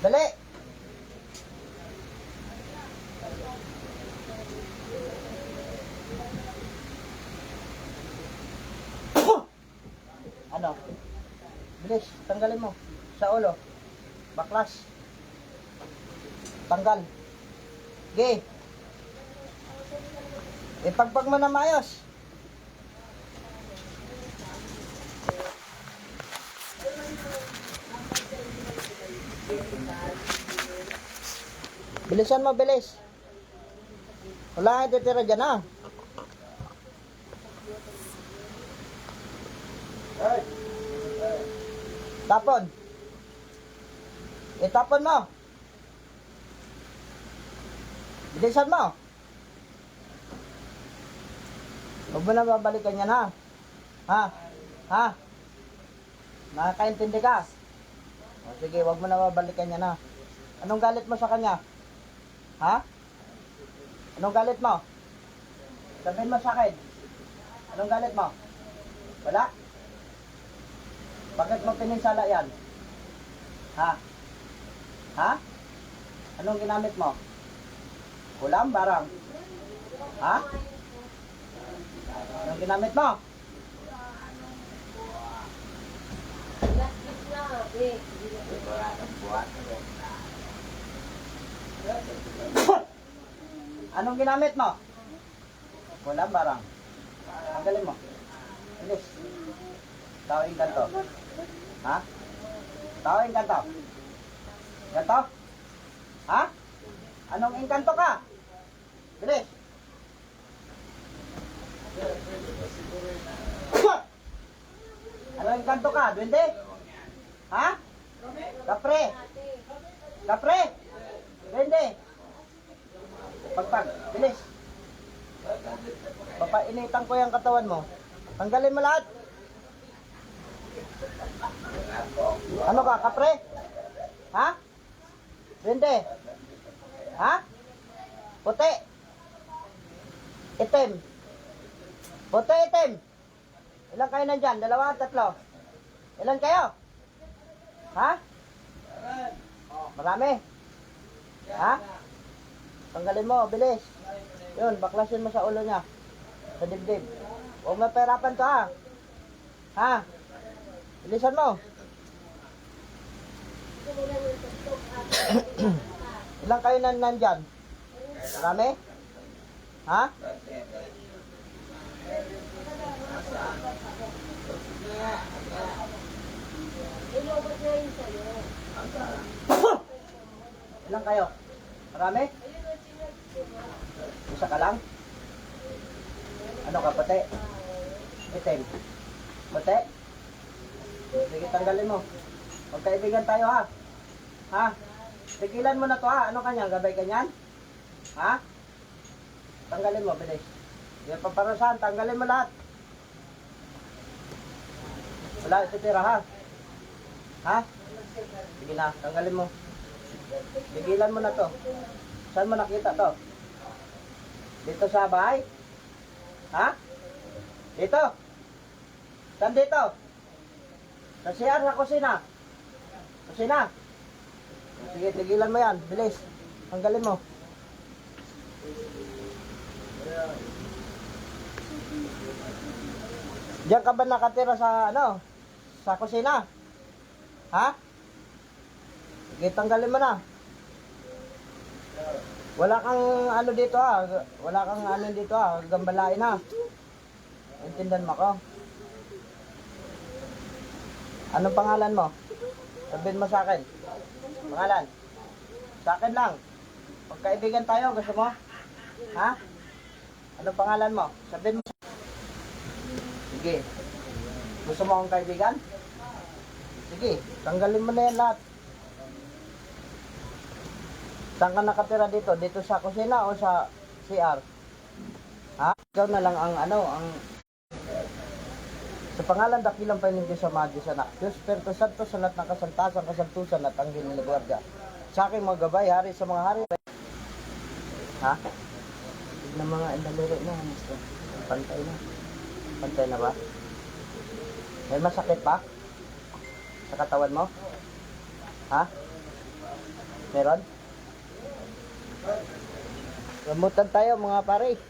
Dali! Ano? Bilis, tanggalin mo. Sa ulo. Baklas. Tanggal. Ge. Ipagpag mo na maayos. Bilisan mo, bilis. Wala nga titira dyan, ah. Tapon. Itapon mo. Bilisan mo. Huwag mo na babalikan yan, ha? Ha? Ha? Nakakaintindi ka? O, sige, huwag mo na babalikan yan, ha? Anong galit mo sa kanya? Ha? Anong galit mo? Sabihin mo sa akin. Anong galit mo? Wala? Bakit mo pininsala yan? Ha? Ha? Anong ginamit mo? Ulam, barang? Ha? Anong ginamit mo? Anong ginamit mo? Ulam, barang? Ang galing mo. Bilis. Tawing ganto. Ha? Tawing ganto. Ganto? Ha? Anong engkanto ka? Bilis. Anong engkanto ka? Duwende? Ha? Kapre? Kapre? Duwende? Pagpag. Bilis. Papainitan ko yung katawan mo. Tanggalin mo lahat. Ano ka, kapre? Ha? Duwende? Ha? Puti. Itim. Puti, itim. Ilan kayo nandyan? Dalawa, tatlo. Ilan kayo? Ha? Marami. Ha? Tanggalin mo, bilis. Yun, baklasin mo sa ulo niya. Sa dibdib. Huwag mo perapan to ha. Ha? Bilisan mo. Ilan kayo nan nandyan? Marami? Ha? Ilan kayo? Marami? Isa ka lang? Ano ka, puti? Itim? Puti? Sige, tanggalin mo. Magkaibigan tayo ha. Ha? Tigilan mo na to ha. Ano kanya? Gabay kanyan? Ha? Tanggalin mo, bilis. Yan paparusahan, tanggalin mo lahat. Wala, ititira ha. Ha? Sige na, tanggalin mo. Tigilan mo na to. Saan mo nakita to? Dito sa bahay? Ha? Dito? Saan dito? Sa CR, sa kusina. Kusina. Sige, tigilan mo yan. Bilis. Tanggalin mo. Diyan ka ba nakatira sa ano? Sa kusina? Ha? Sige, tanggalin mo na. Wala kang ano dito ah. Wala kang ano dito ah. Gambalain ha. Intindihan mo ko. Anong pangalan mo? Sabihin mo sa akin. Pangalan? Sa akin lang. Pagkaibigan tayo, gusto mo? Ha? Anong pangalan mo? Sabihin mo. Sige. Gusto mo akong kaibigan? Sige, tanggalin mo na yan lahat. Saan ka nakatira dito? Dito sa kusina o sa CR? Ha? Ikaw na lang ang ano, ang sa pangalan dakilang pa ng Diyos sa mga Diyos anak. Diyos Espiritu Santo sa lahat ng kasantasan, kasantusan at ang ginilagwarga. Sa aking mga gabay, hari sa mga hari. Ha? Tignan mga indaliro na. Mister. Pantay na. Pantay na ba? May masakit pa? Sa katawan mo? Ha? Meron? Gamutan tayo mga pare.